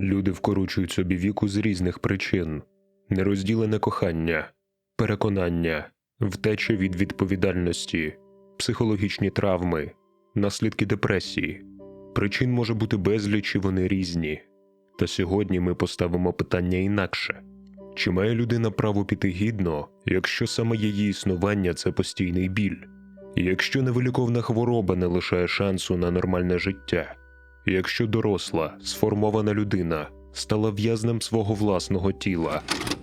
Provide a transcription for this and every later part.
Люди вкорочують собі віку з різних причин: нерозділене кохання, переконання, втеча від відповідальності, психологічні травми, наслідки депресії. Причин може бути безліч і вони різні. Та сьогодні ми поставимо питання інакше: чи має людина право піти гідно, якщо саме її існування це постійний біль, якщо невиліковна хвороба не лишає шансу на нормальне життя, якщо доросла, сформована людина стала в'язнем свого власного тіла,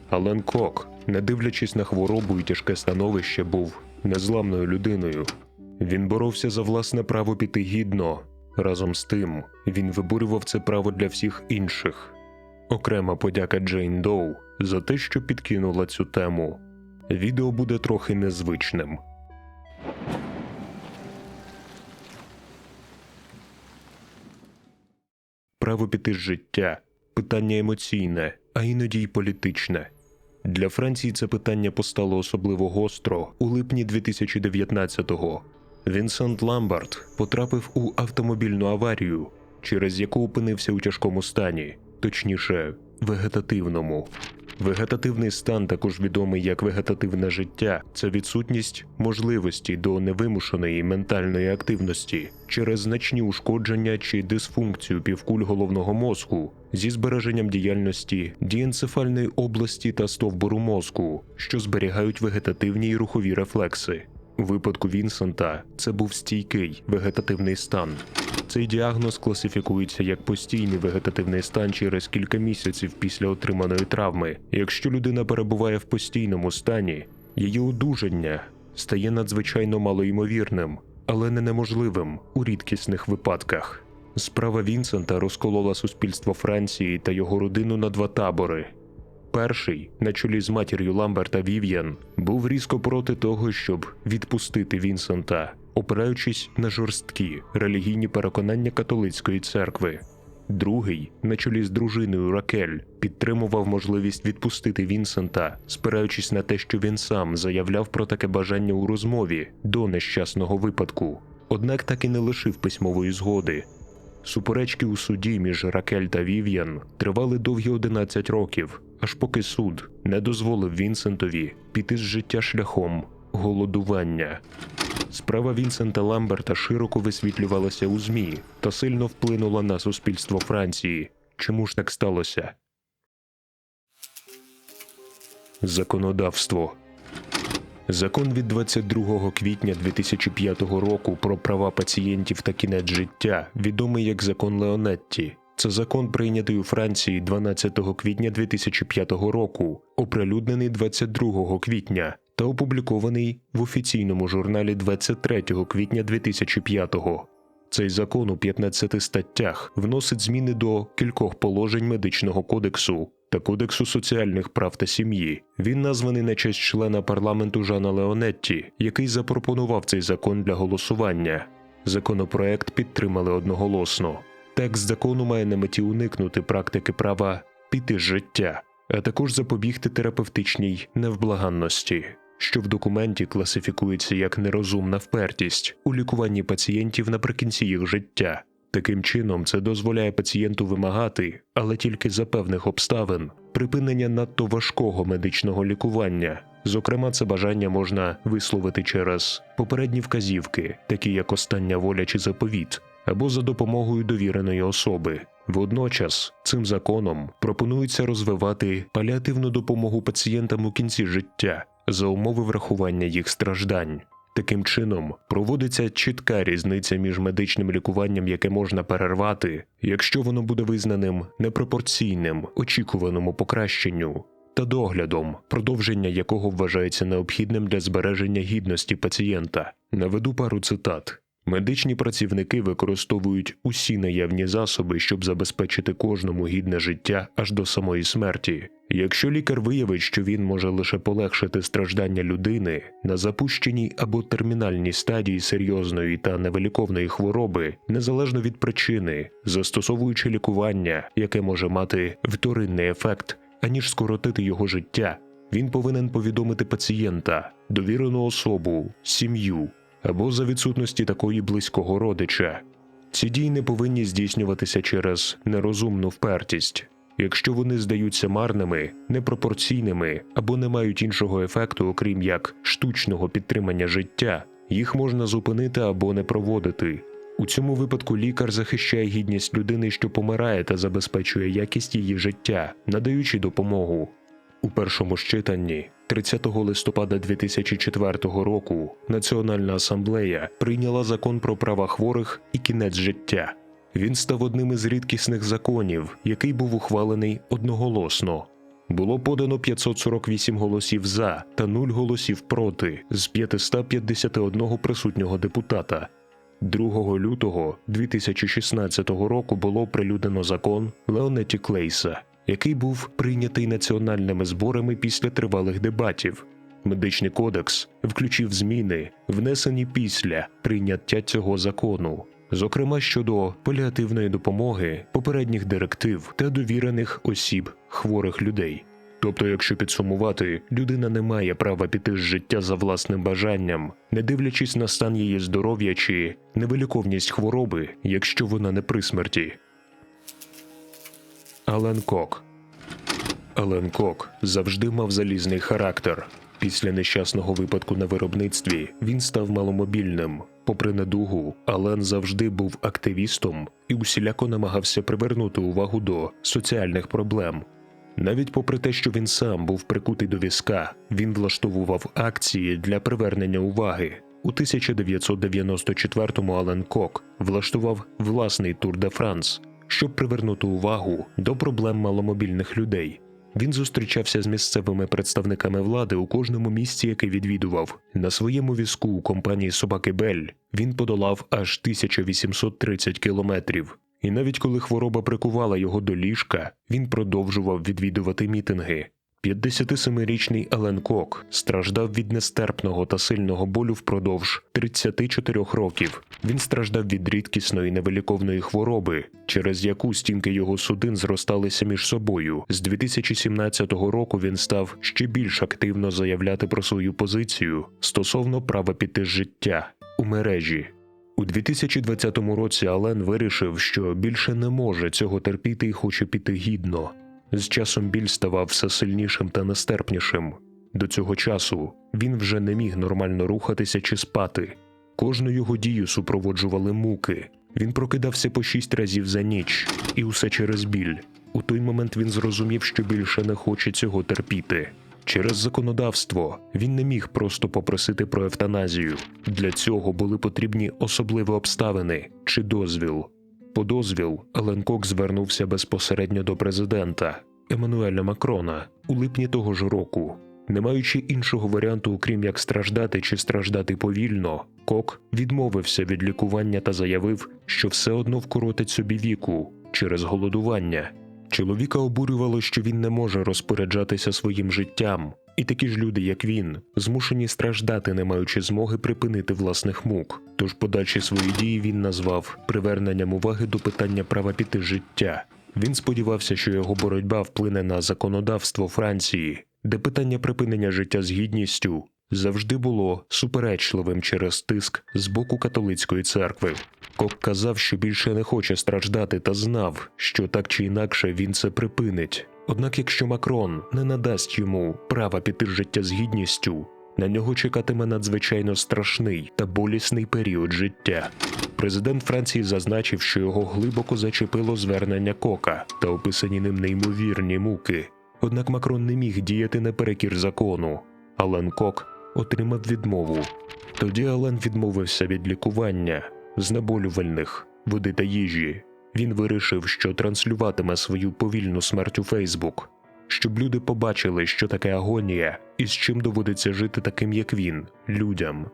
Ален Кок, не дивлячись на хворобу і тяжке становище, був незламною людиною. Він боровся за власне право піти гідно. Разом з тим, він виборював це право для всіх інших. Окрема подяка Джейн Доу за те, що підкинула цю тему. Відео буде трохи незвичним. Право піти з життя питання емоційне, а іноді й політичне. Для Франції це питання постало особливо гостро у липні 2019-го. Вінсент Ламбард потрапив у автомобільну аварію, через яку опинився у тяжкому стані, точніше, вегетативному. Вегетативний стан, також відомий як вегетативне життя, це відсутність можливості до невимушеної ментальної активності через значні ушкодження чи дисфункцію півкуль головного мозку зі збереженням діяльності дієнцефальної області та стовбуру мозку, що зберігають вегетативні і рухові рефлекси. У випадку Вінсента це був стійкий вегетативний стан. Цей діагноз класифікується як постійний вегетативний стан через кілька місяців після отриманої травми. Якщо людина перебуває в постійному стані, її одужання стає надзвичайно малоймовірним, але не неможливим у рідкісних випадках. Справа Вінсента розколола суспільство Франції та його родину на два табори. Перший, на чолі з матір'ю Ламберта Вів'ян, був різко проти того, щоб відпустити Вінсента, опираючись на жорсткі релігійні переконання католицької церкви. Другий, на чолі з дружиною Ракель, підтримував можливість відпустити Вінсента, спираючись на те, що він сам заявляв про таке бажання у розмові до нещасного випадку. Однак так і не лишив письмової згоди. Суперечки у суді між Ракель та Вів'ян тривали довгі 11 років, аж поки суд не дозволив Вінсентові піти з життя шляхом голодування. Справа Вінсента Ламберта широко висвітлювалася у ЗМІ та сильно вплинула на суспільство Франції. Чому ж так сталося? Законодавство Закон від 22 квітня 2005 року про права пацієнтів та кінець життя, відомий як закон Леонетті. Це закон прийнятий у Франції 12 квітня 2005 року, оприлюднений 22 квітня та опублікований в офіційному журналі 23 квітня 2005 Цей закон у 15 статтях вносить зміни до кількох положень медичного кодексу та Кодексу соціальних прав та сім'ї. Він названий на честь члена парламенту Жана Леонетті, який запропонував цей закон для голосування. Законопроект підтримали одноголосно. Текст закону має на меті уникнути практики права піти з життя, а також запобігти терапевтичній невблаганності, що в документі класифікується як нерозумна впертість у лікуванні пацієнтів наприкінці їх життя. Таким чином, це дозволяє пацієнту вимагати, але тільки за певних обставин, припинення надто важкого медичного лікування. Зокрема, це бажання можна висловити через попередні вказівки, такі як остання воля чи заповіт, або за допомогою довіреної особи. Водночас цим законом пропонується розвивати паліативну допомогу пацієнтам у кінці життя за умови врахування їх страждань. Таким чином, проводиться чітка різниця між медичним лікуванням, яке можна перервати, якщо воно буде визнаним непропорційним очікуваному покращенню, та доглядом, продовження якого вважається необхідним для збереження гідності пацієнта. Наведу пару цитат. Медичні працівники використовують усі наявні засоби, щоб забезпечити кожному гідне життя аж до самої смерті. Якщо лікар виявить, що він може лише полегшити страждання людини на запущеній або термінальній стадії серйозної та невиліковної хвороби, незалежно від причини, застосовуючи лікування, яке може мати вторинний ефект, аніж скоротити його життя, він повинен повідомити пацієнта, довірену особу, сім'ю або за відсутності такої близького родича. Ці дії не повинні здійснюватися через нерозумну впертість. Якщо вони здаються марними, непропорційними або не мають іншого ефекту, окрім як штучного підтримання життя, їх можна зупинити або не проводити. У цьому випадку лікар захищає гідність людини, що помирає, та забезпечує якість її життя, надаючи допомогу. У першому читанні 30 листопада 2004 року Національна асамблея прийняла закон про права хворих і кінець життя. Він став одним із рідкісних законів, який був ухвалений одноголосно. Було подано 548 голосів за та 0 голосів проти з 551 присутнього депутата. 2 лютого 2016 року було оприлюднено закон Леонеті Клейса, який був прийнятий національними зборами після тривалих дебатів. Медичний кодекс включив зміни, внесені після прийняття цього закону, зокрема щодо паліативної допомоги, попередніх директив та довірених осіб хворих людей. Тобто, якщо підсумувати, людина не має права піти з життя за власним бажанням, не дивлячись на стан її здоров'я чи невиліковність хвороби, якщо вона не при смерті. Ален Кок Ален Кок завжди мав залізний характер. Після нещасного випадку на виробництві він став маломобільним. Попри недугу, Ален завжди був активістом і усіляко намагався привернути увагу до соціальних проблем. Навіть попри те, що він сам був прикутий до візка, він влаштовував акції для привернення уваги. У 1994-му Ален Кок влаштував власний тур де Франс, щоб привернути увагу до проблем маломобільних людей. Він зустрічався з місцевими представниками влади у кожному місці, яке відвідував. На своєму візку у компанії Собаки Бель він подолав аж 1830 кілометрів. І навіть коли хвороба прикувала його до ліжка, він продовжував відвідувати мітинги. 57-річний Елен Кок страждав від нестерпного та сильного болю впродовж 34 років. Він страждав від рідкісної невиліковної хвороби, через яку стінки його судин зросталися між собою. З 2017 року він став ще більш активно заявляти про свою позицію стосовно права піти з життя у мережі. У 2020 році Ален вирішив, що більше не може цього терпіти і хоче піти гідно. З часом біль ставав все сильнішим та нестерпнішим. До цього часу він вже не міг нормально рухатися чи спати. Кожну його дію супроводжували муки. Він прокидався по шість разів за ніч, і усе через біль. У той момент він зрозумів, що більше не хоче цього терпіти. Через законодавство він не міг просто попросити про евтаназію. Для цього були потрібні особливі обставини чи дозвіл. По дозвіл Елен Кок звернувся безпосередньо до президента Еммануеля Макрона у липні того ж року. Не маючи іншого варіанту, окрім як страждати чи страждати повільно, Кок відмовився від лікування та заявив, що все одно вкоротить собі віку через голодування. Чоловіка обурювало, що він не може розпоряджатися своїм життям, і такі ж люди, як він, змушені страждати, не маючи змоги припинити власних мук. Тож подальші свої дії він назвав приверненням уваги до питання права піти життя. Він сподівався, що його боротьба вплине на законодавство Франції, де питання припинення життя з гідністю завжди було суперечливим через тиск з боку католицької церкви. Кок казав, що більше не хоче страждати, та знав, що так чи інакше він це припинить. Однак, якщо Макрон не надасть йому права піти життя з гідністю, на нього чекатиме надзвичайно страшний та болісний період життя. Президент Франції зазначив, що його глибоко зачепило звернення Кока та описані ним неймовірні муки. Однак Макрон не міг діяти наперекір закону. Ален Кок отримав відмову. Тоді Ален відмовився від лікування, знеболювальних, води та їжі. Він вирішив, що транслюватиме свою повільну смерть у Фейсбук, щоб люди побачили, що таке агонія і з чим доводиться жити таким, як він, людям.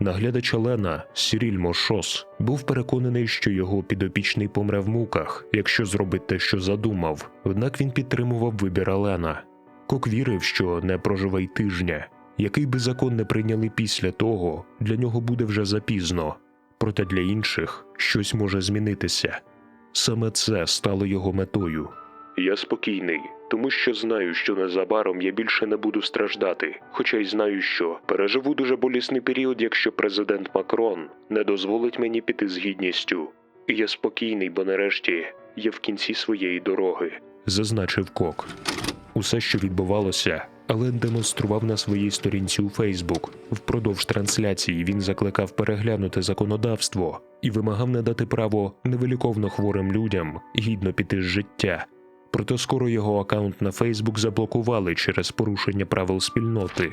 Наглядач Алена Сіріль Мошос був переконаний, що його підопічний помре в муках, якщо зробить те, що задумав. Однак він підтримував вибір Алена. Кок вірив, що не проживе й тижня. Який би закон не прийняли після того, для нього буде вже запізно. Проте для інших щось може змінитися. Саме це стало його метою. Я спокійний, тому що знаю, що незабаром я більше не буду страждати, хоча й знаю, що переживу дуже болісний період, якщо президент Макрон не дозволить мені піти з гідністю. Я спокійний, бо нарешті я в кінці своєї дороги, зазначив Кок. Усе, що відбувалося, Ален демонстрував на своїй сторінці у Фейсбук. Впродовж трансляції він закликав переглянути законодавство і вимагав надати право невиліковно хворим людям гідно піти з життя. Проте скоро його аккаунт на Фейсбук заблокували через порушення правил спільноти.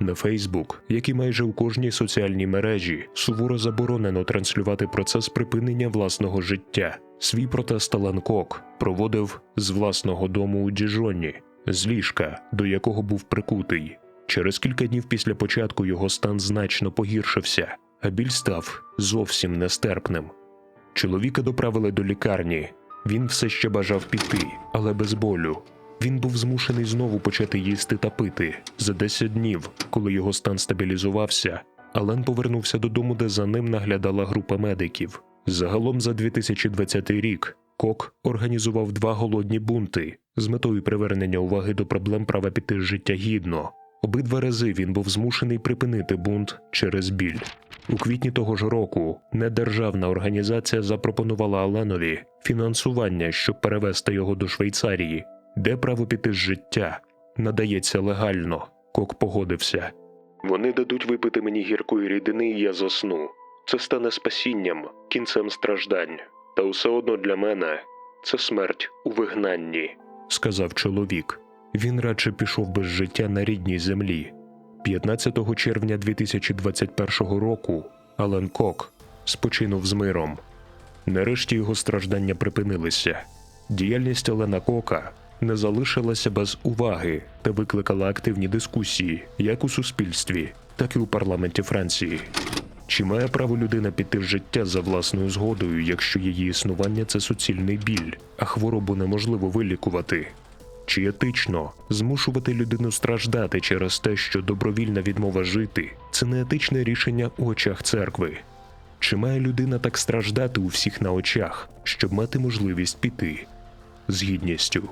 На Фейсбук, як і майже у кожній соціальній мережі, суворо заборонено транслювати процес припинення власного життя. Свій протест Алан Кок проводив з власного дому у Діжоні, з ліжка, до якого був прикутий. Через кілька днів після початку його стан значно погіршився, а біль став зовсім нестерпним. Чоловіка доправили до лікарні. Він все ще бажав піти, але без болю. Він був змушений знову почати їсти та пити. За 10 днів, коли його стан стабілізувався, Ален повернувся додому, де за ним наглядала група медиків. Загалом за 2020 рік Кок організував два голодні бунти з метою привернення уваги до проблем права піти з життя гідно. Обидва рази він був змушений припинити бунт через біль. У квітні того ж року недержавна організація запропонувала Аленові фінансування, щоб перевести його до Швейцарії, де право піти з життя надається легально. Кок погодився. Вони дадуть випити мені гіркої рідини, і я засну. Це стане спасінням, кінцем страждань. Та все одно для мене це смерть у вигнанні, сказав чоловік. Він радше пішов без життя на рідній землі. 15 червня 2021 року Алан Кок спочинув з миром. Нарешті його страждання припинилися. Діяльність Алена Кока не залишилася без уваги та викликала активні дискусії як у суспільстві, так і у парламенті Франції. Чи має право людина піти в життя за власною згодою, якщо її існування це суцільний біль, а хворобу неможливо вилікувати? Чи етично змушувати людину страждати через те, що добровільна відмова жити це не етичне рішення у очах церкви? Чи має людина так страждати у всіх на очах, щоб мати можливість піти з гідністю?